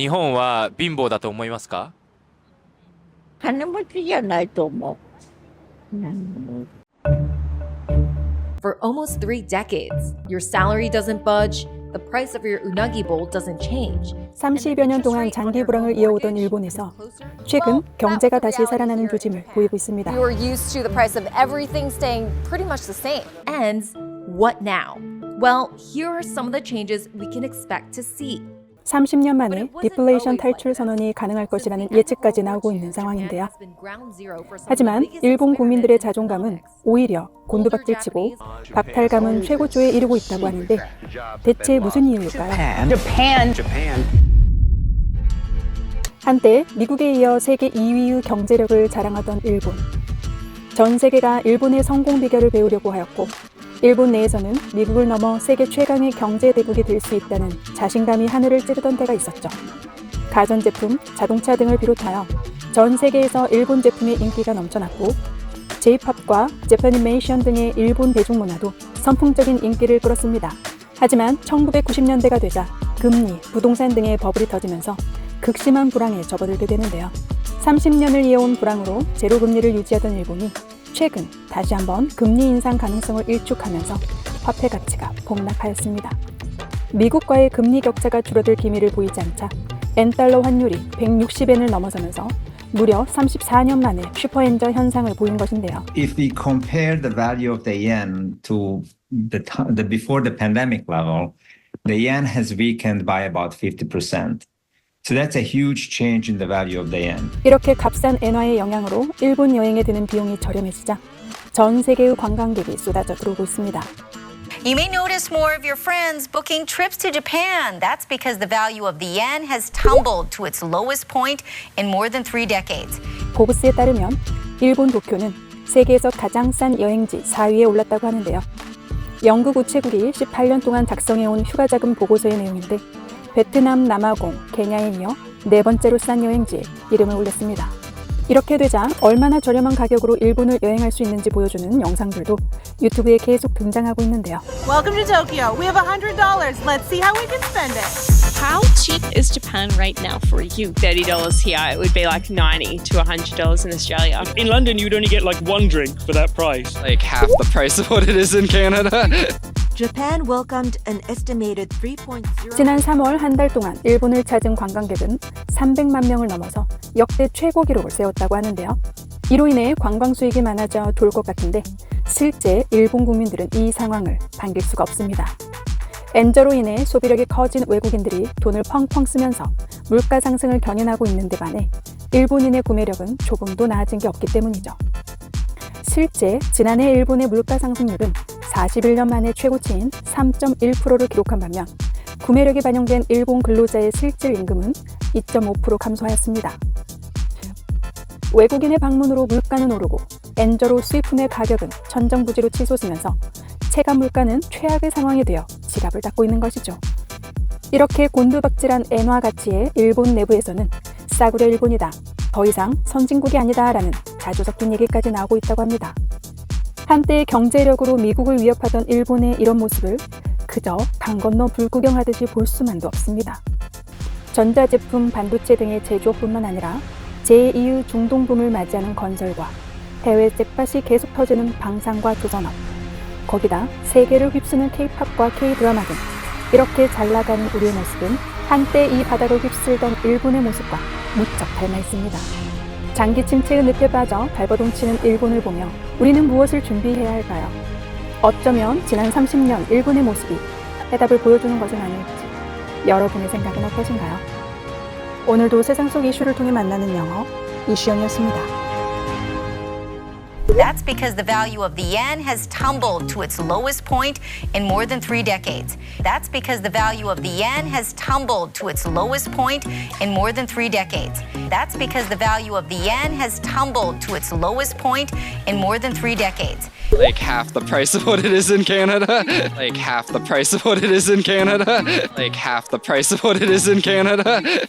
日本は貧乏だと思いますか金持ちじゃないと思う。うん For almost three decades, your salary doesn't budge, the price of your unagi bowl doesn't change. 30여 년 동안 장기 불황을 이어오던 일본에서 최근 경제가 다시 살아나는 조짐을 보이고 있습니다. We were used to the price of everything staying pretty much the same. And what now? Well, here are some of the changes we can expect to see. 30년 만에 디플레이션 탈출 선언이 가능할 것이라는 예측까지 나오고 있는 상황인데요. 하지만 일본 국민들의 자존감은 오히려 곤두박질치고 박탈감은 최고조에 이르고 있다고 하는데 대체 무슨 이유일까요? 한때 미국에 이어 세계 2위의 경제력을 자랑하던 일본. 전 세계가 일본의 성공 비결을 배우려고 하였고 일본 내에서는 미국을 넘어 세계 최강의 경제 대국이 될 수 있다는 자신감이 하늘을 찌르던 때가 있었죠. 가전제품, 자동차 등을 비롯하여 전 세계에서 일본 제품의 인기가 넘쳐났고 J-팝과 재패니메이션 등의 일본 대중문화도 선풍적인 인기를 끌었습니다. 하지만 1990년대가 되자 금리, 부동산 등의 버블이 터지면서 극심한 불황에 접어들게 되는데요. 30년을 이어온 불황으로 제로 금리를 유지하던 일본이 최근 다시 한번 금리 인상 가능성을 일축하면서 화폐 가치가 폭락하였습니다. 미국과의 금리 격차가 줄어들 기미를 보이지 않자 엔달러 환율이 160엔을 넘어서면서 무려 34년 만에 슈퍼엔저 현상을 보인 것인데요. if we compare the value of the yen to the, the before the pandemic level, the yen has weakened by about 50%. So that's a huge change in the value of the yen. 이렇게 값싼 엔화의 영향으로 일본 여행에 드는 비용이 저렴해지자 전 세계의 관광객이 쏟아져 들어오고 있습니다. You may notice more of your friends booking trips to Japan. That's because the value of the yen has tumbled to its lowest point in more than three decades. 고브스에 따르면 일본 도쿄는 세계에서 가장 싼 여행지 4위에 올랐다고 하는데요. 영국 우체국이 18년 동안 작성해온 휴가자금 보고서의 내용인데 베트남 남아공, 케냐에 이어 네 번째로 싼 여행지에 이름을 올렸습니다. 이렇게 되자 얼마나 저렴한 가격으로 일본을 여행할 수 있는지 보여주는 영상들도 유튜브에 계속 등장하고 있는데요. Welcome to Tokyo. We have $100. Let's see how we can spend it. How cheap is Japan right now for you? $30 here, it would be like 90 to $100 in Australia. In London, you would only get like one drink for that price. Like half the price of what it is in Canada. Japan welcomed an estimated 3.0 지난 3월 한 달 동안 일본을 찾은 관광객은 300만 명을 넘어서 역대 최고 기록을 세웠다고 하는데요. 이로 인해 관광 수익이 많아져 돌 것 같은데 실제 일본 국민들은 이 상황을 반길 수가 없습니다. 엔저로 인해 소비력이 커진 외국인들이 돈을 펑펑 쓰면서 물가 상승을 견인하고 있는 데 반해 일본인의 구매력은 조금도 나아진 게 없기 때문이죠. 실제 지난해 일본의 물가 상승률은 41년 만에 최고치인 3.1%를 기록한 반면 구매력이 반영된 일본 근로자의 실질 임금은 2.5% 감소하였습니다. 외국인의 방문으로 물가는 오르고 엔저로 수입품의 가격은 천정부지로 치솟으면서 체감 물가는 최악의 상황이 되어 지갑을 닫고 있는 것이죠. 이렇게 곤두박질한 엔화 가치에 일본 내부에서는 싸구려 일본이다. 더 이상 선진국이 아니다라는 자주 섞인 얘기까지 나오고 있다고 합니다. 한때 경제력으로 미국을 위협하던 일본의 이런 모습을 그저 강 건너 불 구경하듯이 볼 수만도 없습니다. 전자제품, 반도체 등의 제조업뿐만 아니라 제2의 중동붐을 맞이하는 건설과 해외 잭팟이 계속 터지는 방산과 조선업, 거기다 세계를 휩쓰는 K-팝과 K-드라마 등 이렇게 잘 나가는 우리의 모습은 한때 이 바닥을 휩쓸던 일본의 모습과 무척 닮아 있습니다. 장기 침체의 늪에 빠져 발버둥치는 일본을 보며 우리는 무엇을 준비해야 할까요? 어쩌면 지난 30년 일본의 모습이 해답을 보여주는 것은 아닐지 여러분의 생각은 어떠신가요? 오늘도 세상 속 이슈를 통해 만나는 영어 이슈영이었습니다. That's because the value of the yen has tumbled to its lowest point in more than three decades. That's because the value of the yen has tumbled to its lowest point in more than three decades. That's because the value of the yen has tumbled to its lowest point in more than three decades. like half the price of what it is in Canada. like half the price of what it is in Canada. like half the price of what it is in Canada.